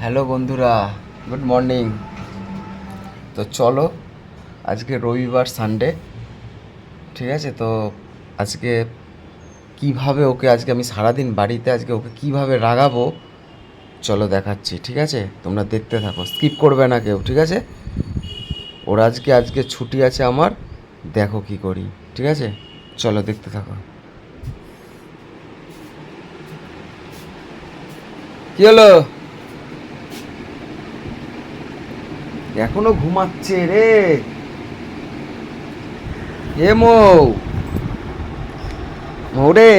Hello বন্ধুরা, good morning. তো চলো, আজকে রবিবার সানডে ঠিক আছে? তো আজকে কীভাবে ওকে আজকে আমি সারাদিন বাড়িতে আজকে ওকে কীভাবে রাগাবো, চলো দেখাচ্ছি, ঠিক আছে? তোমরা দেখতে থাকো স্কিপ করবে না কেউ, ঠিক আছে? ওর আজকে আজকে ছুটি আছে আমার, দেখো কি করি, ঠিক আছে? চলো দেখতে থাকো। কি হলো? এখনও ঘুমাচ্ছে রে। এ মৌ মৌরে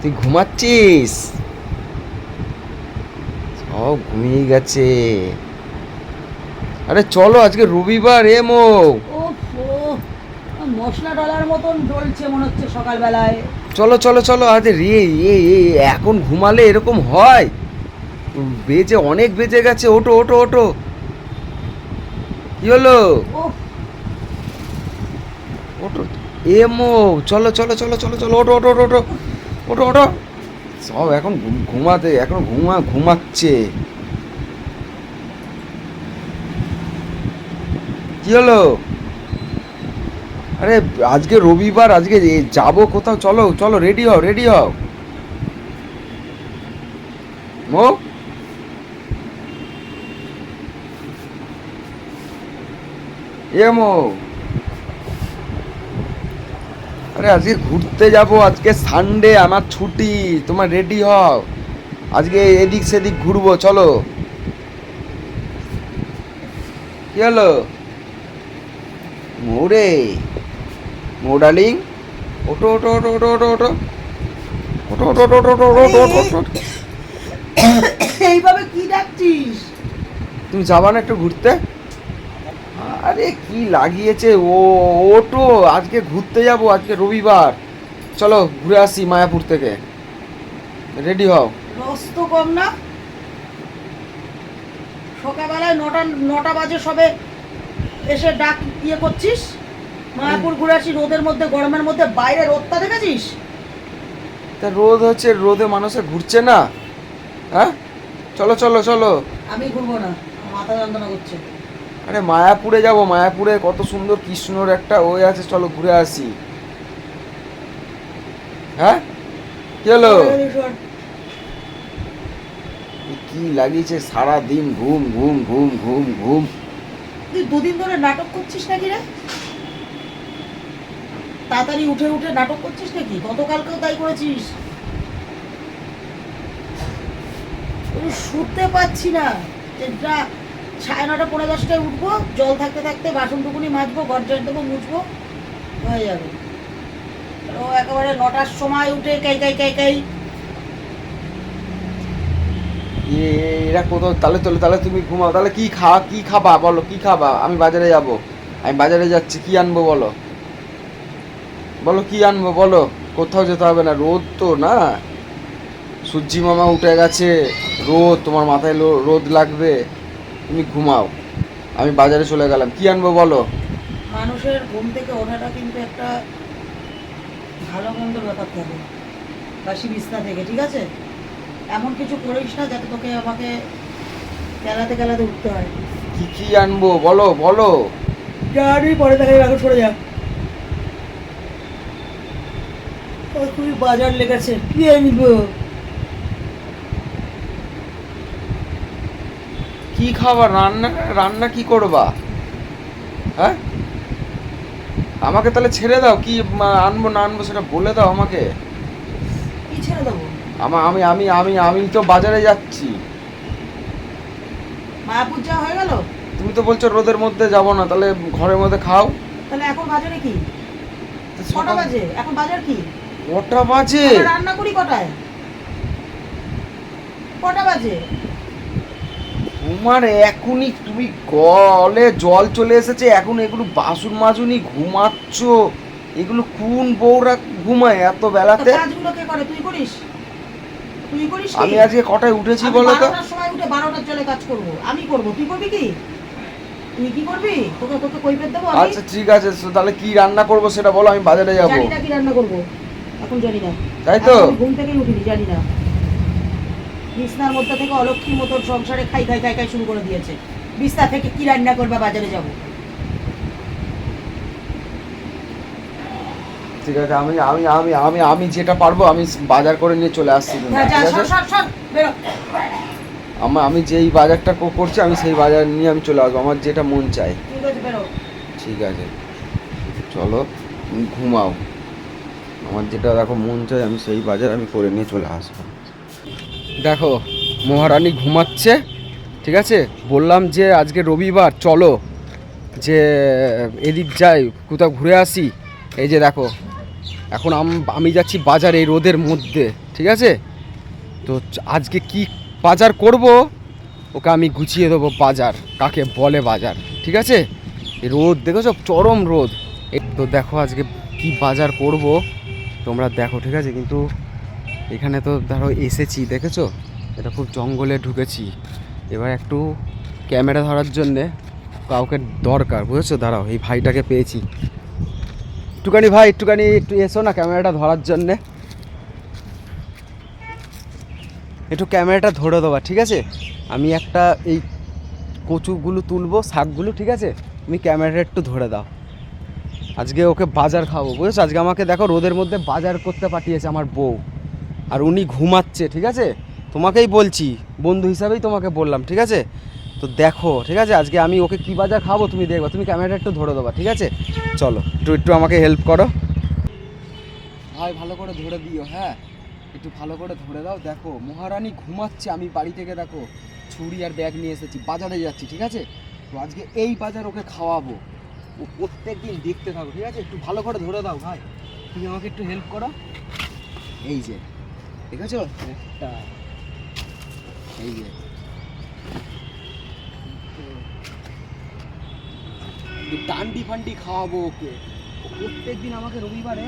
তুই ঘুমাচ্ছিস? সব ঘুমিয়ে গেছে। আরে চলো আজকে রবিবার এ মৌ। মশলা ডলার মতন মনে হচ্ছে সকালবেলায়। চলো চলো চলো আরে রে এ এখন ঘুমালে এরকম হয়? বেজে অনেক বেজে গেছে ওটো ওটো ওটো কি হলো? ওটো এমো চলো চলো চলো চলো চলো ওটো ওটো ওটো ওটো ওটো সব এখন ঘুমাতে, এখন ঘুমা ঘুমাচ্ছে। কি হলো? আরে, আজকে রবিবার, আজকে যাব কোথাও? চলো চলো রেডি হও রেডি হও। মো? এমো আরে আজকে ঘুরতে যাব আজকে সানডে আমার ছুটি তোমার রেডি হও আজকে এদিক সেদিক ঘুরবো চলো কি হলো মোরে মো ওটো ওটো ওটো ওটো ওটো ওটো ওটো ওটো ওটো ওটো ওটো ওটো ওটো ওটো এইভাবে কি ডাকছিস তুমি যাবা না একটু ঘুরতে আরে কি লাগিয়েছে? ও ওটো আজকে ঘুরতে যাব আজকে রবিবার। চলো ঘুরে আসি মায়াপুর থেকে। রেডি হও। রস্ত কম না। সকালবেলায় নটা নটা বাজে সবে এসে ডাক ইয়ে করছিস। মায়াপুর ঘুরে আসি রোদের মধ্যে গরমের মধ্যে বাইরে রোদটা দেখেছিস? তা রোদ হচ্ছে রোদে মানুষে ঘুরছে না। হ্যাঁ? চলো চলো চলো। আমি ঘুরবো না মাথা যন্ত্রণা করছে। আরে মায়াপুরে যাব, মায়াপুরে কত সুন্দর কৃষ্ণর একটা ওই আছে, চলো ঘুরে আসি। হ্যাঁ? কি হলো? কি লাগিয়েছে সারা দিন ঘুম ঘুম ঘুম ঘুম ঘুম। তুই দুদিন ধরে নাটক করছিস নাকি রে? তাড়াতাড়ি উঠে উঠে নাটক করছিস নাকি? গতকালকেও তাই করেছিস। শুতে পাচ্ছি না। সাড়ে নটা পনেরো দশটায় উঠবো, জল থাকতে থাকতে বাসন টুকুনি মাজবো, ঘর দেবো, মুছবো, হয়ে যাবে। ও একেবারে নটার সময় উঠে কাই কাই কাই কাই। এরা কোথাও তাহলে চলো তাহলে তুমি ঘুমাও তাহলে কি খা, কি খাবা বলো, কি খাবা? আমি বাজারে যাব। আমি বাজারে যাচ্ছি, কি আনব বলো? বলো, কি আনব বলো? কোথাও যেতে হবে না, রোদ তো, না? সূর্যি মামা উঠে গেছে, রোদ, তোমার মাথায় রোদ লাগবে। তুমি ঘুমাও। আমি বাজারে চলে গেলাম। কি আনব বলো? মানুষের ঘুম থেকে ওঠাটা কিন্তু একটা ভালো মন্দ ব্যাপার থাকে। বাসি বিছনা থেকে ঠিক আছে? এমন কিছু করিস না যাতে তোকে আমাকে গেলাতে গেলাতে উঠতে হয়। কি কি আনব? বলো বলো। জানি পরে দেখা এখন সরে যা। খুবই বাজার লেগেছে। কি আনব? কি খাবার? রান্না রান্না কি করবা? হ্যাঁ? আমাকে তাহলে ছেড়ে দাও। কি আনব না আনব সেটা বলে দাও আমাকে। কি ছেড়ে দেবো? আমা আমি আমি আমি আমি তো বাজারে যাচ্ছি। মায়াপুর হয়ে গেল? তুমি তো বলছো রোদের মধ্যে যাব না তাহলে ঘরের মধ্যে খাও। তাহলে এখন বাজারে কি? কটা বাজে? এখন বাজার কি? কটা বাজে? রান্না করি কটায়? কটা বাজে? তোমার এখনই তুমি গলে জল চলে এসেছে এখন এগুলো বাসন মাজুনি ঘুমাচ্ছ। এগুলো কোন বউরা ঘুমায় এত বেলাতে? কাজগুলো কে করে? তুই করিস? তুই করিস কি? আমি আজকে কটায় উঠেছি আমি বলো তো সময় উঠে বারোটার জলে কাজ করব। আমি করব। তুই করবি কি? তুই কি করবি? তোকে তোকে দেবো আমি? আচ্ছা ঠিক আছে। so তাহলে কি রান্না করব সেটা বলো আমি বাজারে যাব। জানি না কি রান্না করব। এখন জানি না। তাই তো? এখন ঘুম থেকেই উঠিনি জানি না। বিছনার মধ্যে থেকে অলক্ষীর মতন সংসারে খাই খাই খাই খাই শুরু করে দিয়েছে। বিছনা থেকে কি রান্না করবে বাজারে যাব? ঠিক আছে আমি আমি আমি আমি আমি যেটা পারব আমি বাজার করে নিয়ে চলে আসছি। আমার আমি যেই বাজারটা করছি আমি সেই বাজার নিয়ে আমি চলে আসব আমার যেটা মন চায়। ঠিক আছে ঠিক আছে। চলো ঘুমাও। আমার যেটা দেখো মন চায় আমি সেই বাজার আমি করে নিয়ে চলে আসব। দেখো, মহারানী ঘুমাচ্ছে, ঠিক আছে? বললাম যে আজকে রবিবার, চলো, যে এদিক যাই, কোথাও ঘুরে আসি। এই যে দেখো, এখন আম- যাচ্ছি বাজার, এই রোদের মধ্যে, ঠিক আছে? তো আজকে কি বাজার করব? ওকে আমি গুছিয়ে দেবো বাজার, কাকে বলে বাজার, ঠিক আছে? রোদ, দেখেছ? চরম রোদ। তো দেখো আজকে কি বাজার করব, তোমরা দেখো, ঠিক আছে? কিন্তু এখানে তো ধরো এসেছি, দেখেছ? এটা খুব জঙ্গলে ঢুকেছি। এবার একটু ক্যামেরা ধরার জন্যে কাউকে দরকার, বুঝেছ? দাঁড়াও, এই ভাইটাকে পেয়েছি। একটুখানি ভাই, একটুখানি একটু এসো না ক্যামেরাটা ধরার জন্যে। একটু ক্যামেরাটা ধরে দেবা, ঠিক আছে? আমি একটা এই কচুগুলো তুলবো, শাকগুলো, ঠিক আছে? তুমি ক্যামেরাটা একটু ধরে দাও। আজকে ওকে বাজার খাব, বুঝেছ? আজকে আমাকে দেখো, রোদের মধ্যে বাজার করতে পাঠিয়েছে আমার বউ। আর উনি ঘুমাচ্ছে, ঠিক আছে? তোমাকেই বলছি, বন্ধু হিসাবেই তোমাকে বললাম, ঠিক আছে? তো দেখো, ঠিক আছে? আজকে আমি ওকে কী বাজার খাব তুমি দেখবা, তুমি ক্যামেরাটা একটু ধরে দেবা, ঠিক আছে? চলো, একটু একটু আমাকে হেল্প করো। ভাই, ভালো করে ধরে দিও হ্যাঁ? একটু ভালো করে ধরে দাও, দেখো, মহারানী ঘুমাচ্ছে, আমি বাড়ি থেকে, দেখো, ছুরি আর ব্যাগ নিয়ে এসেছি, বাজারে যাচ্ছি, ঠিক আছে? তো আজকে এই বাজার ওকে খাওয়াবো। ও প্রত্যেক দিন দেখতে থাকো, ঠিক আছে? একটু ভালো করে ধরে দাও, ভাই। তুমি আমাকে একটু হেল্প করো। এই যে। ঠিক আছে? একটা এই যে। টান্ডি ফান্ডি খাওয়াবো ওকে। প্রত্যেক দিন আমাকে রবিবারে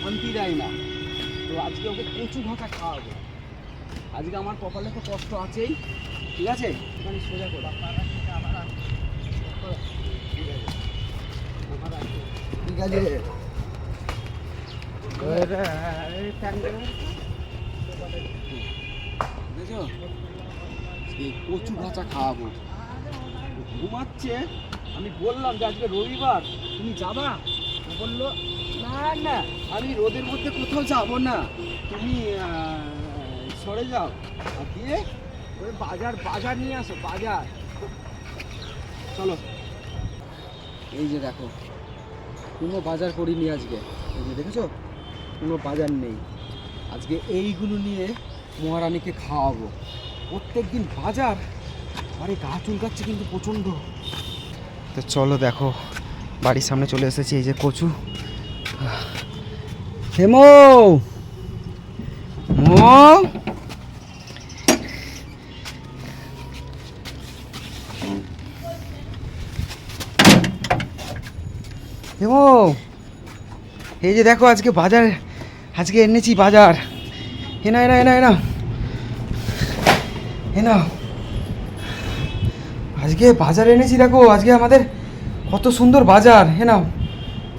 শান্তি দেয় না। তো আজকে ওকে কচু ভাতা খাওয়াবো। আজকে আমার কপালে তো কষ্ট আছেই। ঠিক আছে? এখানে সোজা করে ঠিক আছে। কচু ভাজা খাওয়াবো। ঘুমাচ্ছে? আমি বললাম যে আজকে রবিবার। তুমি যাবা? বলল, না না, আমি রোদের মধ্যে কোথাও যাব না। তুমি সরে যাও। দিয়ে ওই বাজার বাজার নিয়ে আসো, বাজার। চলো। এই যে দেখো, কোনো বাজার করিনি আজকে। এই যে দেখেছ? কোনো বাজার নেই। আজকে এইগুলো নিয়ে মহারানীকে খাওয়াবো। প্রত্যেক দিন বাজার আরে গা চুলকাচ্ছে কিন্তু প্রচণ্ড। তো চলো দেখো বাড়ির সামনে চলে এসেছি এই যে কচু। হেমো! মো হেমো! এই যে দেখো আজকে বাজার আজকে এনেছি বাজার। এনা এনা এনা এনা এনা আজকে বাজার এনেছি দেখো আজকে আমাদের কত সুন্দর বাজার। হে নাও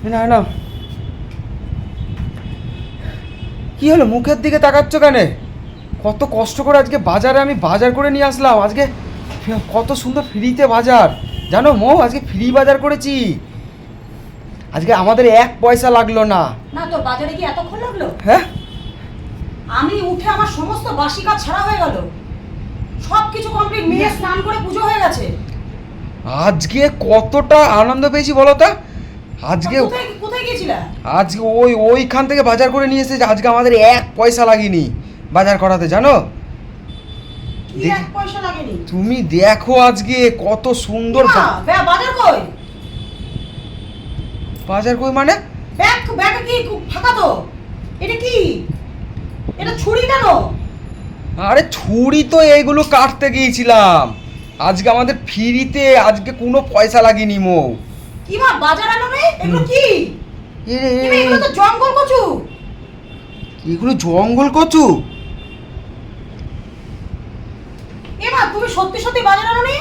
হে নাও হে নাও কি হলো মুখের দিকে তাকাচ্ছ কেন? কত কষ্ট করে আজকে বাজারে আমি বাজার করে নিয়ে আসলাম। আজকে কত সুন্দর ফ্রিতে বাজার। জানো মো আজকে ফ্রি বাজার করেছি। আজকে আমাদের এক পয়সা লাগল না। না তোর বাজারে কি এতক্ষণ লাগল? হ্যাঁ? আমি উঠে আমার সমস্ত বাসি কাজ ছাড়া হয়ে গেল। সব কিছু কমপ্লিট মেয়ে স্নান করে পুজো হয়ে গেছে। আজকে কতটা আনন্দ পেয়েছি বলো তো? আজকে কোথায় গিয়েছিলা? আজকে ওই ওইখান থেকে বাজার করে নিয়ে এসেছে আজকে আমাদের এক পয়সা লাগেনি বাজার করাতে জানো? এক পয়সা লাগেনি? তুমি দেখো আজকে কত সুন্দর বাজার কই? বাজার কই মানে? ব্যাগ ব্যাগ কি ফাঁকা তো? এটা কি? এটা ছুরি কেন? আরে ছুরি তো এইগুলো কাটতে গিয়েছিলাম। আজকে আমাদের ফ্রিতে আজকে কোনো পয়সা লাগেনি মো। কি মা বাজার আনো রে এগুলো কি? এগুলো তো জঙ্গল কচু। এগুলো জঙ্গল কচু? এ মা তুমি সত্যি সত্যি বাজার আনো নি?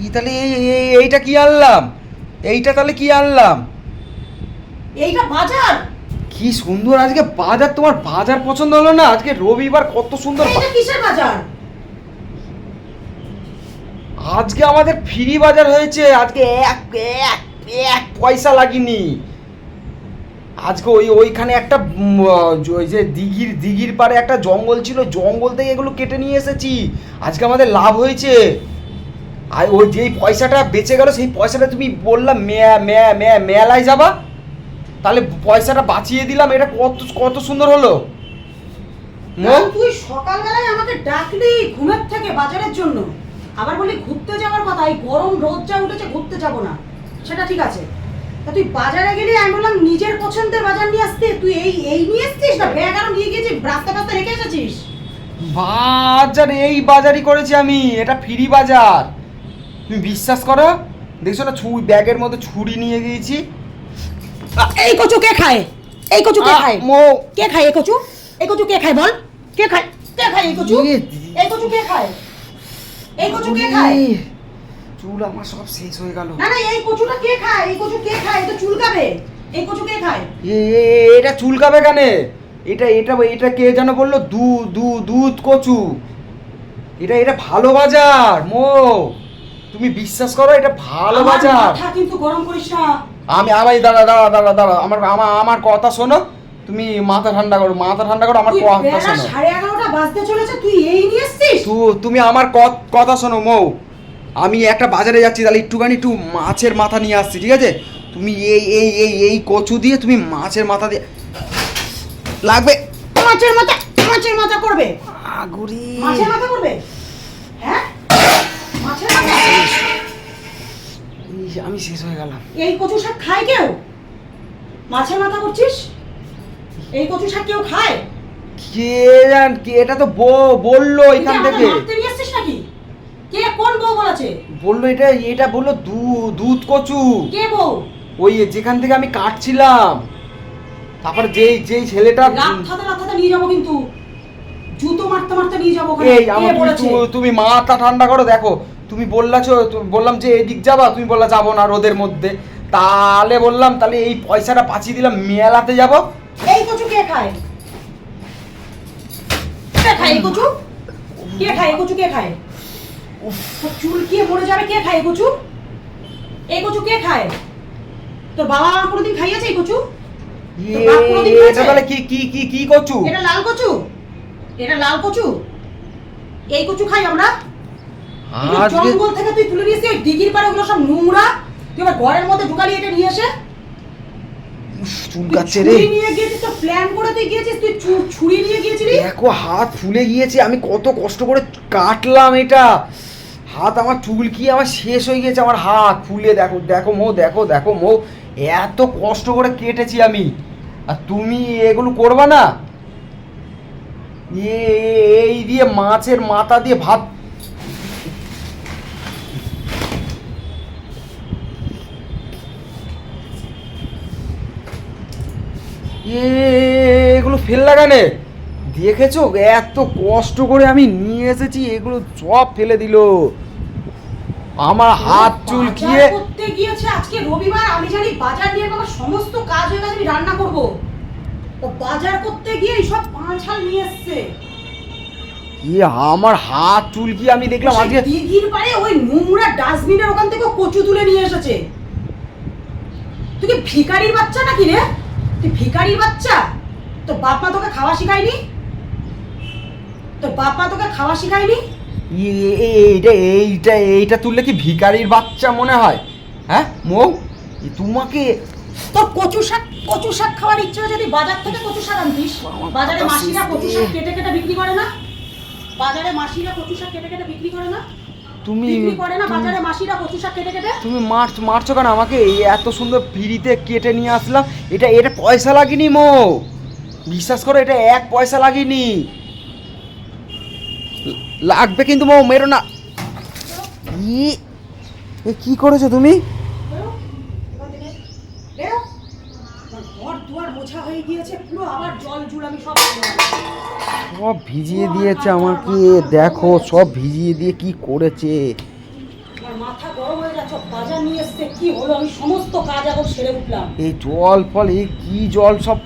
ই তাহলে এই এই- এইটা কি আনলাম? এইটা তাহলে কি আনলাম? এইটা বাজার? কি সুন্দর আজকে বাজার তোমার বাজার পছন্দ হলো না? আজকে রবিবার কত সুন্দর কিসের বাজার? আজকে আমাদের ফ্রি বাজার হয়েছে আজকে এক এক এক পয়সা লাগেনি। আজকে ওই ওইখানে একটা ওই যে দিঘির দিঘির পাড়ে একটা জঙ্গল ছিল জঙ্গল থেকে এগুলো কেটে নিয়ে এসেছি। আজকে আমাদের লাভ হয়েছে। আর ওই যেই পয়সাটা বেঁচে গেল সেই পয়সাটা তুমি বললাম মেয়া মেয়া মেয়া মেলায় যাবা। তাহলে পয়সাটা বাঁচিয়ে দিলাম এটা কত কত সুন্দর হলো? তুই সকালবেলায় আমাকে ডাকলি ঘুমের থেকে বাজারের জন্য। আবার বলি ঘুরতে যাওয়ার কথা এই গরম রোদ যা উঠেছে ঘুরতে যাব না। সেটা ঠিক আছে। তা তুই বাজারে গেলি আমি বললাম নিজের পছন্দের বাজার নিয়ে আসতে তুই এই এই নিয়ে এসছিস না? ব্যাগ আরও নিয়ে গিয়েছিস রাস্তা রাস্তা রেখে এসেছিস? বাজার এই বাজারই করেছি আমি এটা ফ্রি বাজার। তুমি বিশ্বাস করো? দেখছ না ছুরি ব্যাগের মধ্যে ছুরি নিয়ে গিয়েছি। এই কচু কে খায়? এই কচু কে খায়? মো। কে খায় এই কচু? এই কচু কে খায় বল? কে খায়? কে খায় এই কচু? ইয়ে, এই কচু কে খায়? এই কচু কে খায়? চুল আমার সব শেষ হয়ে গেল। না না এই কচুটা কে খায়? এই কচু কে খায়? এটা চুলকাবে এই কচু কে খায়? এ এটা চুল চুলকাবে কেন? এটা এটা এটা কে যেন বলল? দু দু দুধ কচু। এটা এটা ভালো বাজার মো। তুমি বিশ্বাস করো এটা ভালো বাজার। কিন্তু গরম করিস না। আমি আমি দাঁড়া দাঁড়া দাঁড়া দাঁড়া আমার আমার আমার কথা শোনো। তুমি মাথা ঠান্ডা করো মাথা ঠান্ডা করো আমার কথা শোনো। সাড়ে এগারোটা বাজতে চলেছে তুই এই নিয়ে এসছিস? তুমি আমার ক- কথা শোনো মৌ। আমি একটা বাজারে যাচ্ছি তাহলে একটুখানি একটু মাছের মাথা নিয়ে আসছি ঠিক আছে? তুমি এই এই এই এই কচু দিয়ে তুমি মাছের মাথা দিয়ে লাগবে। মাছের মাথা মাছের মাথা করবে। আগুরি। মাছের মাথা করবে? হ্যাঁ? মাছের মাথা আমি শেষ হয়ে গেলাম। এই কচু শাক খায় কেউ? মাছের মাথা করছিস? এই কচু শাক কেউ খায়? কে জান কে? এটা তো বো- বলল এখান থেকে। নাকি? কে কোন বউ বলেছে? বলল এটা এটা বলল দুধ কচু। কে বউ? ওই যেখান থেকে আমি কাটছিলাম। তারপর যেই যেই ছেলেটা লাথাতে লাথাতে নিয়ে যাব কিন্তু। জুতো মারতে মারতে নিয়ে যাব ওখানে। এই আমার তুমি- বলেছে? তুমি- তুমি মাথা ঠান্ডা করো দেখো। তুমি বললাছো বললাম যে এদিক যাবা তুমি বললা যাব না রোদের মধ্যে। তাহলে বললাম তাহলে এই পয়সাটা পাঠিয়ে দিলাম মেলাতে যাব। এই কচু কে খায়? কে খায় এই কচু? কে খায় এই কচু কে খায়? চুল কি মরে যাবে কে খায় এই কচু? এই কচু কে খায়? তোর বাবা কোনোদিন খাইয়েছে এই কচু? তোর বাপ কোনোদিন এটা খেয়েছে? তাহলে কি কি কি কি করছু এটা লাল কচু? এটা লাল কচু? এই কচু খাই আমরা। জঙ্গল থেকে তুই তুলে নিয়েছিস ওই দিঘির পাড়ে ওগুলো সব নোংরা। তুই আবার ঘরের মধ্যে ঢুকালি এটা নিয়ে এসে। রে। নিয়ে গিয়েছিস তো প্ল্যান করে তুই গিয়েছিস তুই ছুরি নিয়ে গিয়েছিলি? দেখো হাত ফুলে গিয়েছে আমি কত কষ্ট করে কাটলাম এটা। হাত আমার চুল কি আমার শেষ হয়ে গেছে আমার হাত ফুলে। দেখো দেখো মো দেখো দেখো মো এত কষ্ট করে কেটেছি আমি। আর তুমি এগুলো করবা না? এই দিয়ে মাছের মাথা দিয়ে ভাত। এগুলো ফেল লাগানে দেখেছ? এত কষ্ট করে আমি নিয়ে এসেছি এগুলো সব ফেলে দিল। আমার হাত চুলকিয়ে করতে গিয়েছে আজকে রবিবার আমি জানি বাজার নিয়ে আমার সমস্ত কাজ হয়ে গেছে আমি রান্না করব। ও বাজার করতে গিয়ে সব পাঁচ হাল নিয়ে এসছে। কি আমার হাত চুলকি আমি দেখলাম আজকে দিঘির পাড়ে ওই নোংরা ডাস্টবিনের ওখান থেকে কচু তুলে নিয়ে এসেছে। তুই কি ভিখারির বাচ্চা নাকি রে? তুই ভিখারির বাচ্চা? তো বাপ মা তোকে খাওয়া শিখায়নি? তোর বাপ মা তোকে খাওয়া শিখায়নি? এইটা এইটা এইটা তুললে কি ভিকারির বাচ্চা মনে হয়? হ্যাঁ মৌ? তোমাকে তোর কচু শাক কচু শাক খাওয়ার ইচ্ছে যদি বাজার থেকে কচু শাক আনতিস বাজারে মাসিরা কচু শাক কেটে কেটে বিক্রি করে না? বাজারে মাসিরা কচু শাক কেটে কেটে বিক্রি করে না? তুমি তুমি- তুমি মারছ কেন? আমাকে এই এত সুন্দর ফ্রিতে কেটে নিয়ে আসলাম। এটা এটা পয়সা লাগেনি মো। বিশ্বাস করো এটা এক পয়সা লাগেনি। লাগবে কিন্তু মো মেরো না। কি করেছ তুমি বেরো, এখান থেকে। বেরো। আমার ঘর দুয়ার মোছা হয়ে গিয়েছে পুরো আবার জল জুল আমি সব সব ভিজিয়ে দিয়েছে আমাকে দেখো সব ভিজিয়ে দিয়ে কি করেছে? মাথা গরম হয়ে যাচ্ছে বাজার নিয়ে এসছে কি হলো? আমি সমস্ত কাজ এখন সেরে উঠলাম। এই জল ফল এই কি জল সব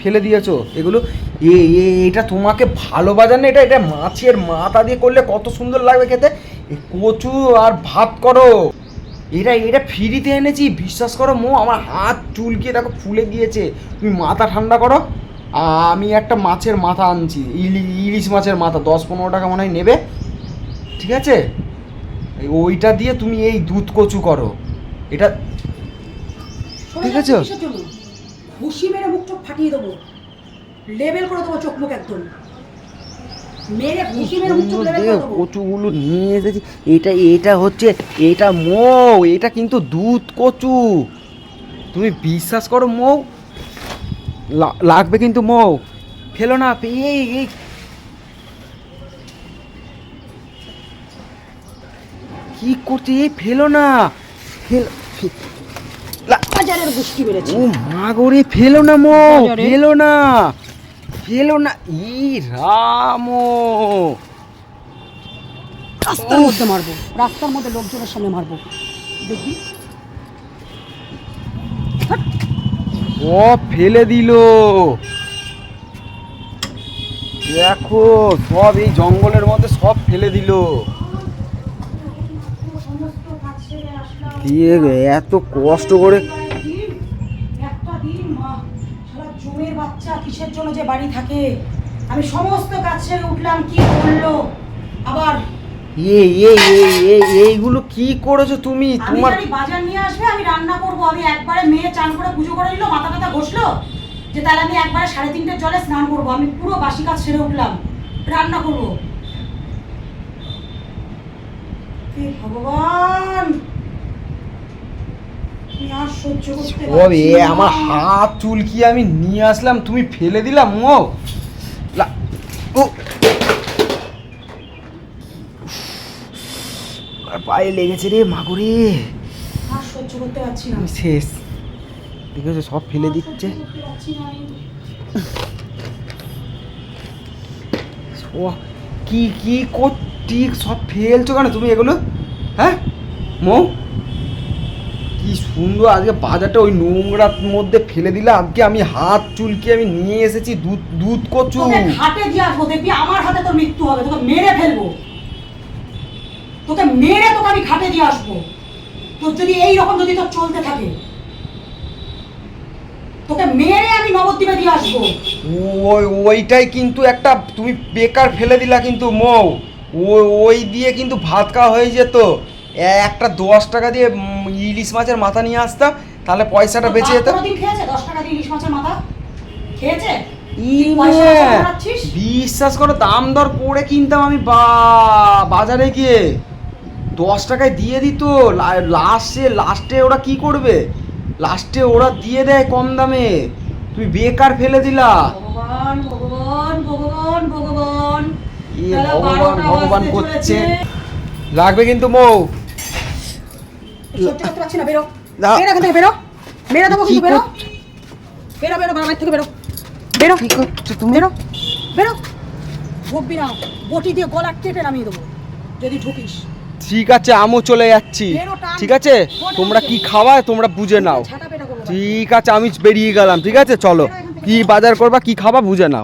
ফেলে দিয়েছ? এগুলো এ এটা তোমাকে ভালো বাজার না? এটা এটা মাছের মাথা দিয়ে করলে কত সুন্দর লাগবে খেতে? কচু আর ভাত করো। এটা এটা ফ্রিতে এনেছি বিশ্বাস করো মো আমার হাত চুলকিয়ে দেখো ফুলে গিয়েছে তুমি মাথা ঠান্ডা করো। আমি একটা মাছের মাথা আনছি ইলি ইলিশ মাছের মাথা দশ পনেরো টাকা মনে হয় নেবে। ঠিক আছে? ওইটা দিয়ে তুমি এই দুধ কচু করো। এটা ঠিক আছে। ঘুষি মেরে মুখ চোখ ফাটিয়ে দেবো। লেবেল করে দেবো চোখ মুখ একদম। কচুগুলো নিয়ে এসেছি। এটা এটা হচ্ছে এটা মৌ এটা কিন্তু দুধ কচু। তুমি বিশ্বাস করো মৌ? লাগবে কিন্তু মৌ। ফেলো না এই এই কি করছে? এই ফেলো না। ফেল হাজারের গুষ্টি মেরেছে। ও মা গো রে ফেলো না মৌ ফেলো না। ফেলো না। ই রাম। রাস্তার মধ্যে মারবো রাস্তার মধ্যে লোকজনের সামনে মারবো। দেখবি ও ফেলে দিল। দেখো সব এই জঙ্গলের মধ্যে সব ফেলে দিল। দিয়ে এত কষ্ট করে একটা দিন মা শালা জমের বাচ্চা কিসের জন্য যে বাড়ি থাকে আমি সমস্ত কাজ ছেড়ে উঠলাম কি করল? আবার এই এই এই এই এইগুলো কি করেছ তুমি? তোমার বাজার নিয়ে আসবে আমি রান্না করব। আমি একবারে মেয়ে চান করে পুজো করে মাথা ঘষলো যে তাহলে আমি একবারে সাড়ে তিনটের জলে স্নান করব। আমি পুরো বাসি কাজ সেরে উঠলাম রান্না করব। ভগবান! পারছি আমার হাত চুলকি আমি নিয়ে আসলাম তুমি ফেলে দিলাম ও। পায়ে লেগেছে রে মাগুরে সহ্য করতে পারছি না। শেষ। দেখেছ সব ফেলে দিচ্ছে। ও কি কি করছি সব ফেলছো কেন তুমি এগুলো? হ্যাঁ? মৌ? কি সুন্দর আজকে বাজারটা ওই নোংরার মধ্যে ফেলে দিলে আজকে আমি হাত চুলকে আমি নিয়ে এসেছি দুধ দুধ কচু। ঘাটে দিয়ে আসব দেখবি আমার হাতে তোর মৃত্যু হবে তোকে মেরে ফেলব। তোকে মেরে তোকে আমি ঘাটে দিয়ে আসব। তোর যদি এই রকম যদি তোর চলতে থাকে তোকে মেরে আমি নবদ্বীপে দিয়ে আসব। ওই ওইটাই কিন্তু একটা তুমি বেকার ফেলে দিলা কিন্তু মৌ। ওই ওই দিয়ে কিন্তু ভাত খাওয়া হয়ে যেত। একটা দশ টাকা দিয়ে ইলিশ মাছের মাথা নিয়ে আসতাম তাহলে পয়সাটা বেঁচে যেত কোনোদিন খেয়েছে? দশ টাকা দিয়ে ইলিশ মাছের মাথা? খেয়েছে? ই পয়সা নে, নষ্ট করাচ্ছিস? বিশ্বাস করো দাম দর করে কিনতাম আমি বা বাজারে গিয়ে। দশ টাকায় দিয়ে দিত লাস্টে লাস্টে ওরা কি করবে? লাস্টে ওরা দিয়ে দেয় কম দামে। তুমি বেকার ফেলে দিলা। ভগবান ভগবান ভগবান ভগবান। ভগবান করছে। লাগবে কিন্তু মৌ। সহ্য করতে পারছি না বেরো। বেরো এখান থেকে বেরো। মেরে দেবো কিন্তু বেরো। বেরো বেরো বাবার থেকে বেরো। বেরো। কি করছ তুমি? বেরো। বেরো। ঢুকবি না বটি দিয়ে গলা কেটে নামিয়ে দেবো যদি ঢুকিস। ঠিক আছে আমিও চলে যাচ্ছি। ঠিক আছে? তোমরা। কি খাওয়া তোমরা বুঝে নাও। ঠিক আছে আমি বেরিয়ে গেলাম ঠিক আছে? চলো। কি বাজার করবা কি খাবা বুঝে নাও।